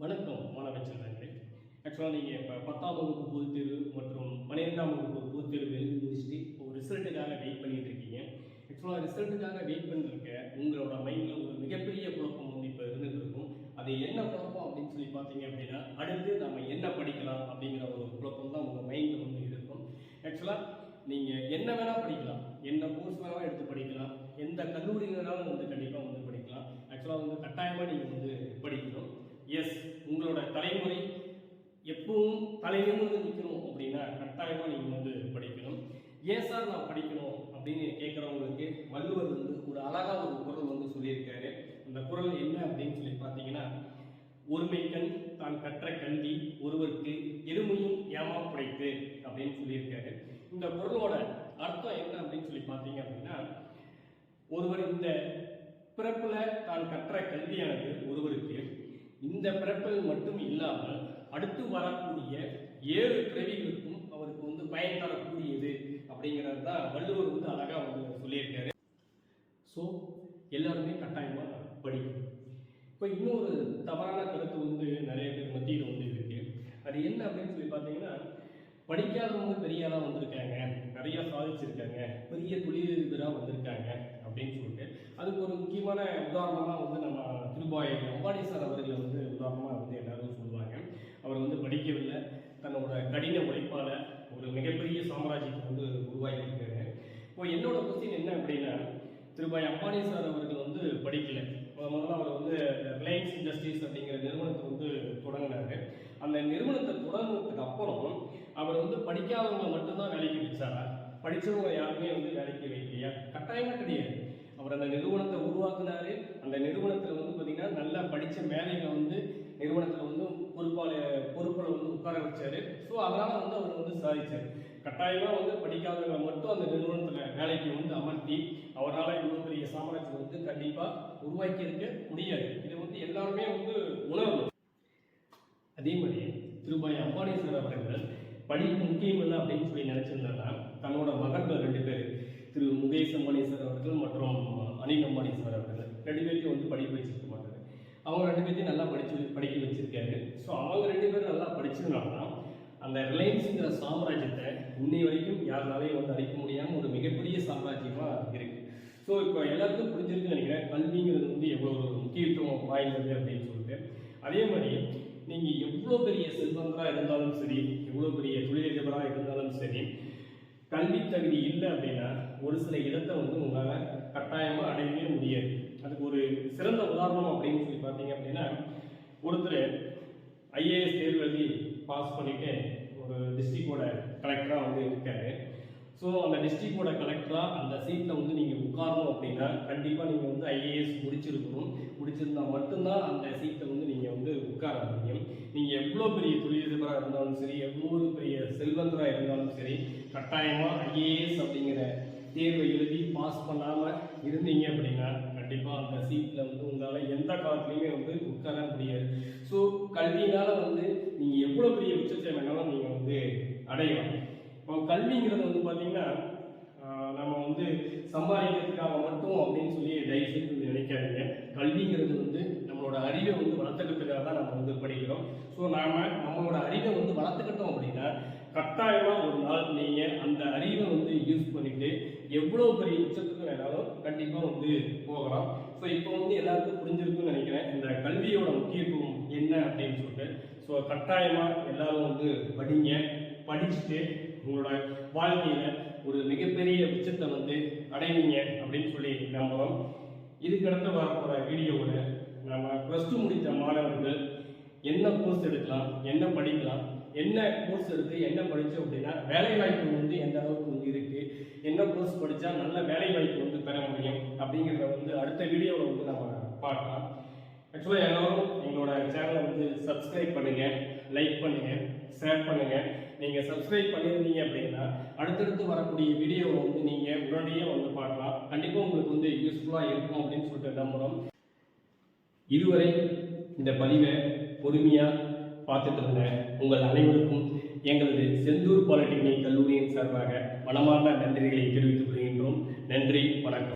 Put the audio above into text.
வணக்கம் மாணவ செல்வர்களே ஆக்சுவலாக நீங்கள் இப்போ பத்தாம் வகுப்பு பொதுத் தேர்வு மற்றும் பன்னிரெண்டாம் வகுப்பு பொதுத் தேர்வு எழுதி முடிச்சுட்டு ஒரு ரிசல்ட்டுக்காக வெயிட் பண்ணிட்டு இருக்கீங்க. ஆக்சுவலாக ரிசல்ட்டுக்காக வெயிட் பண்ணிருக்க உங்களோட மைண்டில் ஒரு மிகப்பெரிய குழப்பம் வந்து இப்போ இருந்துட்டு இருக்கும் அது என்ன குழப்பம் அப்படின்னு சொல்லி பார்த்தீங்க அப்படின்னா அடுத்து நம்ம என்ன படிக்கலாம் அப்படிங்கிற ஒரு குழப்பம் தான் உங்கள் மைண்டில் வந்து இருக்கும். ஆக்சுவலாக நீங்கள் என்ன வேணால் படிக்கலாம். என்ன கோர்ஸ் வேணாலும் எடுத்து படிக்கலாம். எந்த கல்லூரி வேணாலும் வந்து கண்டிப்பாக வந்து படிக்கலாம். ஆக்சுவலாக வந்து கட்டாயமாக நீங்கள் வந்து படிக்கணும். எஸ் உங்களோட தலைமுறை எப்பவும் தலைநிமிர்ந்து நிற்கணும் அப்படின்னா கட்டாயமாக நீங்கள் வந்து படிக்கணும். ஏன் சார் நான் படிக்கணும் அப்படின்னு கேட்குறவங்களுக்கு வள்ளுவர் வந்து ஒரு அழகாக ஒரு குரல் வந்து சொல்லியிருக்காரு. அந்த குரல் என்ன அப்படின்னு சொல்லி பார்த்தீங்கன்னா ஒருமைக்கண் தான் கற்ற கல்வி ஒருவருக்கு எருமையும் ஏமா படைத்து அப்படின்னு சொல்லியிருக்காரு. இந்த குரலோட அர்த்தம் என்ன அப்படின்னு சொல்லி பார்த்தீங்க அப்படின்னா ஒருவர் இந்த பிறப்புல தான் கற்ற கல்வியானது ஒருவருக்கு இந்த பிறப்பில் மட்டும் இல்லாமல் அடுத்து வரக்கூடிய ஏழு பிறவிகளுக்கும் அவருக்கு வந்து பயன் தரக்கூடியது அப்படிங்கிறது தான் வள்ளுவர் வந்து அழகாக வந்து சொல்லியிருக்காரு. ஸோ எல்லாருமே கட்டாயமாக படிக்கணும். இப்போ இன்னொரு தவறான கருத்து வந்து நிறைய பேர் மத்தியில் வந்து இருக்கு. அது என்ன அப்படின்னு சொல்லி பார்த்தீங்கன்னா படிக்காதவங்க பெரிய ஆளாக வந்திருக்காங்க. நிறையா சாதிச்சிருக்காங்க. பெரிய தொழிலதிபராக வந்திருக்காங்க அப்படின்னு சொல்லிட்டு. அதுக்கு ஒரு முக்கியமான உதாரணமாக வந்து நம்ம திருபாய் அம்பானி சார் அவர்களை வந்து உதாரணமாக வந்து எல்லாரும் சொல்லுவாங்க. அவர் வந்து படிக்கவில்லை. தன்னோட கடின உழைப்பால் ஒரு மிகப்பெரிய சாம்ராஜ்யத்தை வந்து உருவாக்கியிருக்காரு. இப்போ என்னோட கொஸ்டின் என்ன அப்படின்னா திருபாய் அம்பானி சார் அவர்கள் வந்து படிக்கல. முத முதல்ல அவர் வந்து ரிலையன்ஸ் இண்டஸ்ட்ரீஸ் அப்படிங்கிற நிறுவனத்தை வந்து தொடங்கினாரு. அந்த நிறுவனத்தை தொடங்கினதுக்கு அப்புறம் அவர் வந்து படிக்காதவங்க மட்டும்தான் வேலைக்கு வச்சாரா? படிச்சவங்க யாருமே வந்து வேலைக்கு வைக்கலையா? கட்டாயமாக கிடையாது அவர் அந்த நிறுவனத்தை உருவாக்குனாரு. அந்த நிறுவனத்தில் வந்து பார்த்தீங்கன்னா நல்லா படித்த மேலைகளை வந்து நிறுவனத்தில் வந்து பொறுப்பாளர் பொறுப்பில் வந்து உட்கார வச்சாரு. ஸோ அதனால வந்து அவர் வந்து சாதித்தார் கட்டாயமாக வந்து படிக்காதவங்களை மட்டும் அந்த நிறுவனத்தில் வேலைக்கு வந்து அமர்த்தி அவரால் இவ்வளோ பெரிய சாம்ராஜ்யம் வந்து கண்டிப்பாக உருவாக்கி இருக்க முடியாது. இதை வந்து எல்லாருமே வந்து உணரணும். அதே மாதிரி திருபாய் அம்பானேஸ்வர் அவர்கள் படிப்பு முக்கியம் இல்லை அப்படின்னு சொல்லி நினைச்சிருந்தாங்கன்னா தன்னோட மகன்கள் ரெண்டு பேர். திரு முகேஷ் அம்பானி சார் அவர்கள் மற்றும் அனில் அம்பானி சார் அவர்கள் ரெண்டு பேருக்கும் வந்து படிக்க வச்சிருக்க மாட்டாரு. அவங்க ரெண்டு பேர்த்தையும் நல்லா படிச்சு படிக்க வச்சிருக்காரு. ஸோ அவங்க ரெண்டு பேரும் நல்லா படிச்சதுனால தான் அந்த ரிலையன்ஸுங்கிற சாம்ராஜ்யத்தை இன்னை வரைக்கும் யாருனாலையும் வந்து அழிக்க முடியாமல் ஒரு மிகப்பெரிய சாம்ராஜ்யமாக இருக்கு. ஸோ இப்போ எல்லாருக்கும் புரிஞ்சிருக்குன்னு நினைக்கிறேன். கல்விங்கிறது வந்து எவ்வளோ ஒரு முக்கியத்துவம் வாய்ந்தது அப்படின்னு சொல்லிட்டு. அதே மாதிரி நீங்கள் எவ்வளோ பெரிய செல்வந்தராக இருந்தாலும் சரி எவ்வளோ பெரிய தொழிலதிபராக இருந்தாலும் சரி கல்வி தகுதி இல்லை அப்படின்னா ஒரு சில இடத்தை வந்து உங்களால் கட்டாயமாக அடையவே முடியாது. அதுக்கு ஒரு சிறந்த உதாரணம் அப்படின்னு சொல்லி பார்த்தீங்க அப்படின்னா ஒருத்தர் ஐஏஎஸ் தேர்வு எழுதி பாஸ் பண்ணிட்டு ஒரு டிஸ்ட்ரிக்டோட கலெக்டராக வந்து இருக்காரு. ஸோ அந்த டிஸ்ட்ரிக்டோட கலெக்டராக அந்த சீட்டில் வந்து நீங்கள் உட்காரணும் அப்படின்னா கண்டிப்பாக நீங்கள் வந்து ஐஏஎஸ் முடிச்சிருக்கணும். முடிச்சிருந்தா மட்டும்தான் அந்த சீட்டை வந்து நீங்கள் வந்து உட்கார முடியும். நீங்கள் எவ்வளோ பெரிய தொழிலதிபராக இருந்தாலும் சரி எவ்வளோ பெரிய செல்வந்தராக இருந்தாலும் சரி கட்டாயமாக ஐஏஎஸ் அப்படிங்கிற தேர்வை எழுதி பாஸ் பண்ணாமல் இருந்தீங்க அப்படின்னா கண்டிப்பாக அந்த சீட்டில் வந்து உங்களால் எந்த காலத்துலையுமே வந்து உட்கார முடியாது. ஸோ கல்வியினால் வந்து நீங்கள் எவ்வளோ பெரிய உச்சத்தை வேணாலும் நீங்கள் வந்து அடையலாம். இப்போ கல்விங்கிறது வந்து பார்த்தீங்கன்னா நம்ம வந்து சம்பாதிக்கிறதுக்காக மட்டும் அப்படின்னு சொல்லி தயவு செய்து நினைக்காதீங்க. கல்விங்கிறது வந்து நம்மளோட அறிவை வந்து வளர்த்துக்கிறதுக்காக தான் நம்ம வந்து படிக்கிறோம். ஸோ நாம் நம்மளோட அறிவை வந்து வளர்த்துக்கிட்டோம் அப்படின்னா கட்டாயமாக ஒரு நாள் நீங்கள் அந்த அறிவை வந்து யூஸ் பண்ணிட்டு எவ்வளோ பெரிய உச்சத்துக்கு வேணாலும் கண்டிப்பாக வந்து போகலாம். ஸோ இப்போ வந்து எல்லாருக்கும் புரிஞ்சிருக்கும்னு நினைக்கிறேன். இந்த கல்வியோட முக்கியத்துவம் என்ன அப்படின்னு சொல்லிட்டு. ஸோ கட்டாயமாக எல்லாரும் வந்து படிங்க. படிச்சுட்டு உங்களோட வாழ்க்கையில் ஒரு மிகப்பெரிய உச்சத்தை வந்து அடைவீங்க அப்படின்னு சொல்லி நம்புகிறோம் இதுக்கடுத்து வரப்போகிற வீடியோவில் நம்ம ப்ளஸ் டூ முடித்த மாணவர்கள் என்ன கோர்ஸ் எடுக்கலாம் என்ன படிக்கலாம் என்ன கோர்ஸ் எடுத்து என்ன படித்தோம் அப்படின்னா வேலை வாய்ப்பு வந்து எந்த அளவுக்கு வந்து இருக்குது என்ன கோர்ஸ் படித்தா நல்ல வேலை வாய்ப்பு வந்து பெற முடியும் அப்படிங்கிறத வந்து அடுத்த வீடியோவில் வந்து நம்ம பார்க்கலாம். ஆக்சுவலாக எல்லோரும் எங்களோட சேனலை வந்து சப்ஸ்கிரைப் பண்ணுங்கள் லைக் பண்ணுங்கள் ஷேர் பண்ணுங்கள் நீங்கள் சப்ஸ்கிரைப் பண்ணியிருந்தீங்க அப்படின்னா அடுத்தடுத்து வரக்கூடிய வீடியோவை வந்து நீங்கள் உடனடியாக வந்து பார்க்கலாம். கண்டிப்பாக உங்களுக்கு வந்து யூஸ்ஃபுல்லாக இருக்கும் அப்படின்னு சொல்லிட்டு நம்புகிறோம் இதுவரை இந்த பதிவை பொறுமையாக பார்த்துட்டு இருந்த உங்கள் அனைவருக்கும் எங்களது செந்தூர் பாலிடெக்னிக் கல்லூரியின் சார்பாக மனமார்ந்த நன்றிகளை தெரிவித்துக் கொள்கின்றோம். நன்றி வணக்கம்.